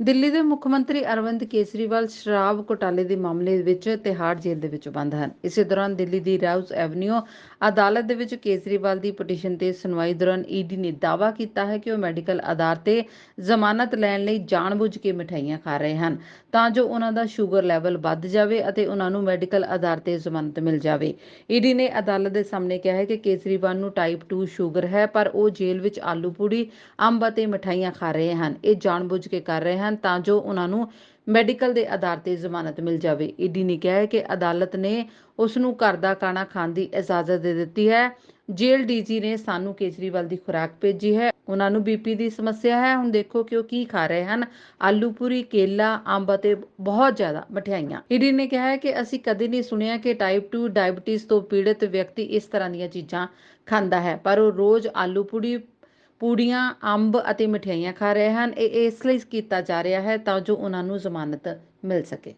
ਦਿੱਲੀ ਦੇ ਮੁੱਖ ਮੰਤਰੀ ਅਰਵਿੰਦ ਕੇਜਰੀਵਾਲ ਸ਼ਰਾਬ ਘੁਟਾਲੇ ਦੇ ਮਾਮਲੇ ਵਿੱਚ ਤਿਹਾੜ ਜੇਲ੍ਹ ਦੇ ਵਿੱਚ ਬੰਦ ਹਨ। ਇਸੇ ਦੌਰਾਨ ਦਿੱਲੀ ਦੀ ਰਾਊਸ ਐਵਨਿਊ ਅਦਾਲਤ ਦੇ ਵਿੱਚ ਕੇਜਰੀਵਾਲ ਦੀ ਪਟੀਸ਼ਨ ਤੇ ਸੁਣਵਾਈ ਦੌਰਾਨ ਈਡੀ ਨੇ ਦਾਅਵਾ ਕੀਤਾ ਹੈ ਕਿ ਉਹ ਮੈਡੀਕਲ ਆਧਾਰ ਤੇ ਜ਼ਮਾਨਤ ਲੈਣ ਲਈ ਜਾਣਬੁੱਝ ਕੇ ਮਠਿਆਈਆਂ ਖਾ ਰਹੇ ਹਨ। ਤਾਂ ਜੋ ਉਹਨਾਂ ਦਾ ਸ਼ੂਗਰ ਲੈਵਲ ਵੱਧ ਜਾਵੇ ਅਤੇ ਉਹਨਾਂ ਨੂੰ ਮੈਡੀਕਲ ਆਧਾਰ ਤੇ ਜ਼ਮਾਨਤ ਮਿਲ ਜਾਵੇ। ਈਡੀ ਨੇ ਅਦਾਲਤ ਦੇ ਸਾਹਮਣੇ ਕਿਹਾ ਹੈ ਕਿ ਕੇਜਰੀਵਾਲ ਨੂੰ ਟਾਈਪ 2 ਸ਼ੂਗਰ ਹੈ, ਪਰ ਉਹ ਜੇਲ੍ਹ ਵਿੱਚ ਆਲੂ ਪੂੜੀ, ਅੰਬ ਅਤੇ ਮਠਾਈਆਂ ਖਾ ਰਹੇ ਹਨ। ਇਹ ਜਾਣਬੁੱਝ ਕੇ ਕਰ ਰਹੇ ਹਨ ਤਾਂ ਜੋ ਉਹਨਾਂ ਨੂੰ ਮੈਡੀਕਲ ਦੇ ਆਧਾਰ ਤੇ ਜ਼ਮਾਨਤ ਮਿਲ ਜਾਵੇ। ਈਡੀ ਨੇ ਕਿਹਾ ਹੈ ਕਿ ਅਦਾਲਤ ਨੇ ਉਸ ਨੂੰ ਘਰ ਦਾ ਖਾਣਾ ਖਾਣ ਦੀ ਇਜਾਜ਼ਤ ਦੇ ਦਿੱਤੀ ਹੈ। ਜੇਲ੍ਹ ਡੀਜੀ ਨੇ ਸਾਨੂੰ ਕੇਜਰੀਵਾਲ ਦੀ ਖੁਰਾਕ ਭੇਜੀ ਹੈ। ਉਹਨਾਂ ਨੂੰ ਬੀਪੀ ਦੀ ਸਮੱਸਿਆ ਹੈ। ਹੁਣ ਦੇਖੋ ਕਿ ਉਹ ਕੀ ਖਾ ਰਹੇ ਹਨ। ਆਲੂ ਪੂਰੀ, ਕੇਲਾ, ਅੰਬ ਅਤੇ ਬਹੁਤ ਜ਼ਿਆਦਾ ਮਠਿਆਈਆਂ। ਈਡੀ ਨੇ ਕਿਹਾ ਹੈ ਕਿ ਅਸੀਂ ਕਦੇ ਨਹੀਂ ਸੁਣਿਆ ਕਿ ਟਾਈਪ 2 ਡਾਇਬਟੀਜ਼ ਤੋਂ ਪੀੜਤ ਵਿਅਕਤੀ ਇਸ ਤਰ੍ਹਾਂ ਦੀਆਂ ਚੀਜ਼ਾਂ ਖਾਂਦਾ ਹੈ। ਪਰ ਉਹ ਰੋਜ਼ ਆਲੂ ਪੂਰੀ ਪੂੜੀਆਂ, ਅੰਬ ਅਤੇ ਮਠਿਆਈਆਂ ਖਾ ਰਹੇ ਹਨ। ਇਹ ਇਸ ਲਈ ਕੀਤਾ ਜਾ ਰਿਹਾ ਹੈ ਤਾਂ ਜੋ ਉਹਨਾਂ ਨੂੰ ਜ਼ਮਾਨਤ ਮਿਲ ਸਕੇ।